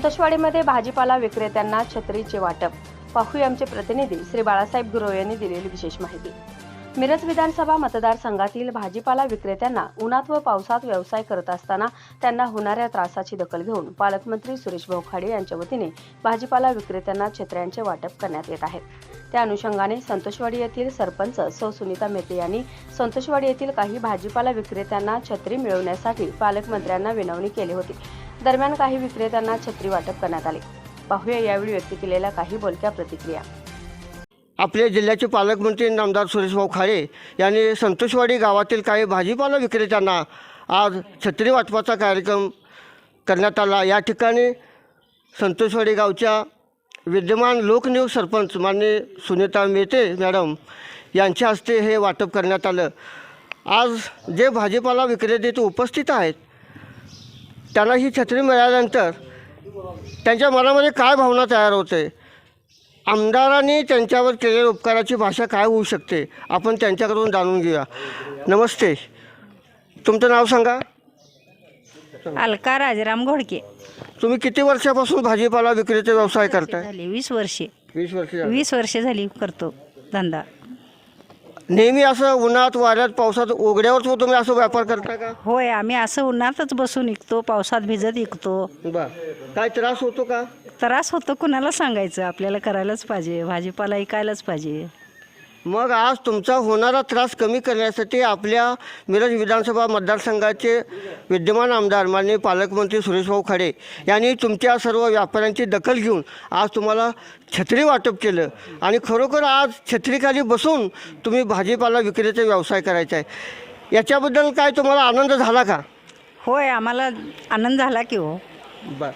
संतोषवाडीमध्ये भाजीपाला विक्रेत्यांना छत्रीचे वाटप. पाहूया आमचे प्रतिनिधी श्री बाळासाहेब गुरव यांनी दिलेली विशेष माहिती. मिरज विधानसभा मतदारसंघातील भाजीपाला विक्रेत्यांना उन्हात व पावसात व्यवसाय करत असताना त्यांना होणाऱ्या त्रासाची दखल घेऊन पालकमंत्री सुरेश भाऊ खाडे यांच्या वतीने भाजीपाला विक्रेत्यांना छत्र्यांचे वाटप करण्यात येत आहेत त्या अनुषंगाने संतोषवाडी येथील सरपंच सौ सुनीता मेते यांनी संतोषवाडी येथील काही भाजीपाला विक्रेत्यांना छत्री मिळवण्यासाठी पालकमंत्र्यांना विनवणी केली होती. दरम्यान काही विक्रेत्यांना छत्री वाटप करण्यात आले. पाहूया यावेळी व्यक्त केलेल्या काही बोलक्या प्रतिक्रिया. आपले जिल्ह्याचे पालकमंत्री नामदार सुरेशभाऊ खाडे यांनी संतोषवाडी गावातील काही भाजीपाला विक्रेत्यांना आज छत्री वाटपाचा कार्यक्रम करण्यात आला. या ठिकाणी संतोषवाडी गावच्या विद्यमान लोकनियोग सरपंच मान्य सुनीता मेते मॅडम यांच्या हस्ते हे वाटप करण्यात आलं. आज जे भाजीपाला विक्रेते उपस्थित आहेत त्यांना ही छत्री मिळाल्यानंतर त्यांच्या मनामध्ये काय भावना तयार होते? आमदारांनी त्यांच्यावर केलेल्या उपकाराची भाषा काय होऊ शकते? आपण त्यांच्याकडून जाणून घेऊया. नमस्ते. तुमचं नाव सांगा? अलका राजाराम घोडके. तुम्ही किती वर्षापासून भाजीपाला विक्रीचा व्यवसाय करताय? झाली वीस वर्षे. वीस वर्ष वीस वर्षे झाली करतो धंदा. नेहमी असं उन्हात वाऱ्यात पावसात उघड्यावर तुम्ही असं व्यापार करता का? होय आम्ही असं उन्हातच बसून विकतो पावसात भिजत विकतो बर काय त्रास होतो का? त्रास होतो कुणाला सांगायचं? आपल्याला करायलाच पाहिजे भाजीपाला ऐकायलाच पाहिजे. मग आज तुमचा होणारा त्रास कमी करण्यासाठी आपल्या मिरज विधानसभा मतदारसंघाचे विद्यमान आमदार माननीय पालकमंत्री सुरेशभाऊ खाडे यांनी तुमच्या सर्व व्यापाऱ्यांची दखल घेऊन आज तुम्हाला छत्री वाटप केलं. आणि खरोखर आज छत्रीखाली बसून तुम्ही भाजीपाला विक्रीचा व्यवसाय करायचा आहे. याच्याबद्दल काय तुम्हाला आनंद झाला का? होय आम्हाला आनंद झाला की हो. बर.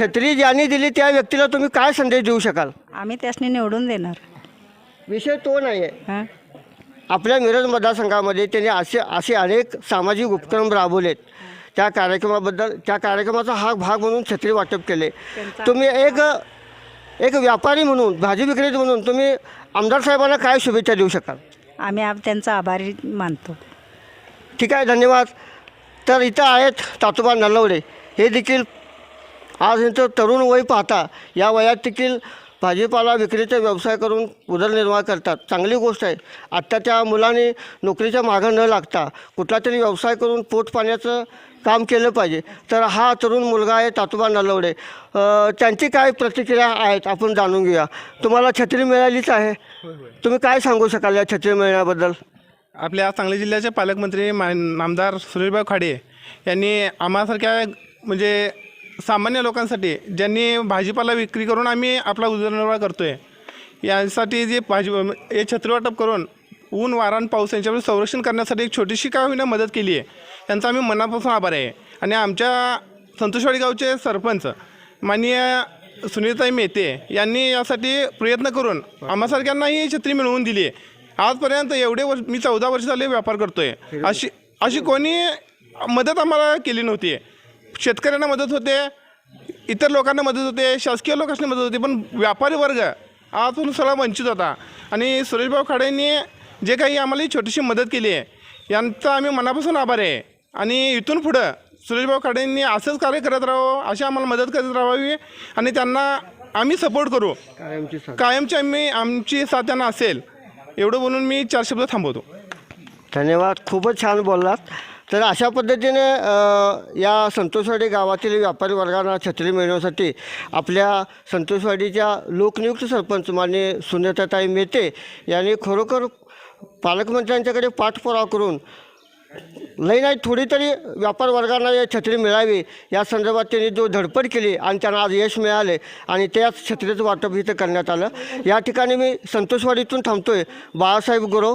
छत्री ज्यांनी दिली त्या व्यक्तीला तुम्ही काय संदेश देऊ शकाल? आम्ही त्यासनी निवडून देणार. विषय तो नाही आहे आपल्या मिरज मतदारसंघामध्ये त्यांनी असे असे अनेक सामाजिक उपक्रम राबवलेत. त्या कार्यक्रमाबद्दल त्या कार्यक्रमाचा हा भाग म्हणून छत्री वाटप केले. तुम्ही एक एक व्यापारी म्हणून भाजी विक्रेते म्हणून तुम्ही आमदार साहेबांना काय शुभेच्छा देऊ शकाल? आम्ही आप त्यांचा आभारी मानतो. ठीक आहे धन्यवाद. तर इथं आहेत तातोबा नलवडे हे देखील आज यांचं तरुण वय पाहता या वयात देखील भाजीपाला विक्रीचा व्यवसाय करून उदरनिर्वाह करतात. चांगली गोष्ट आहे. आत्ताच्या मुलांनी नोकरीच्या मागं न लागता कुठला तरी व्यवसाय करून पोट पाण्याचं काम केलं पाहिजे. तर हा तरुण मुलगा आहे तातोबा नलवडे. त्यांची काय प्रतिक्रिया आहेत आपण जाणून घेऊया. तुम्हाला छत्री मिळालीच आहे. तुम्ही काय सांगू शकाल या छत्री मिळण्याबद्दल? आपल्या सांगली जिल्ह्याचे पालकमंत्री मा नामदार सुरेशभाऊ खाडे यांनी आम्हासारख्या म्हणजे सामान्य लोकांसाठी ज्यांनी भाजीपाला विक्री करून आम्ही आपला उदरनिर्वाह करतो आहे यासाठी जे भाजी हे छत्री वाटप करून ऊन वारा आणि पाऊस यांच्यावर संरक्षण करण्यासाठी एक छोटीशी काय होईना मदत केली आहे त्यांचा आम्ही मनापासून आभार आहे. आणि आमच्या संतोषवाडी गावचे सरपंच माननीय सुनीताई मेते यांनी यासाठी प्रयत्न करून आम्हासारख्यांना ही छत्री मिळवून दिली आहे. आजपर्यंत एवढे वर्ष मी चौदा वर्ष झाले व्यापार करतोय. अशी अशी कोणी मदत आम्हाला केली नव्हती. शेतकऱ्यांना मदत होते इतर लोकांना मदत होते शासकीय लोकांना मदत होती पण व्यापारी वर्ग आजपासून सगळा वंचित होता. आणि सुरेशभाऊ खाडेंनी जे काही आम्हाला ही छोटीशी मदत केली आहे यांचा आम्ही मनापासून आभार आहे. आणि इथून पुढं सुरेशभाऊ खाडेंनी असंच कार्य करत राहावं अशी आम्हाला मदत करत राहावी आणि त्यांना आम्ही सपोर्ट करू. कायमची आम्ही आमची साथ त्यांना असेल एवढं बोलून मी चार शब्द थांबवतो. धन्यवाद. खूपच छान बोललात. तर अशा पद्धतीने या संतोषवाडी गावातील व्यापारी वर्गांना छत्री मिळवण्यासाठी आपल्या संतोषवाडीच्या लोकनियुक्त सरपंच मान्य सुनेताताई मेते यांनी खरोखर पालकमंत्र्यांच्याकडे पाठपुरावा करून लई नाही थोडी तरी व्यापार वर्गांना या छत्री मिळावी या संदर्भात त्यांनी जो धडपड केली आणि त्यांना आज यश मिळाले आणि त्याच छत्रीचं वाटप इथं करण्यात आलं. या ठिकाणी मी संतोषवाडीतून थांबतो आहे बाळासाहेब गुरव.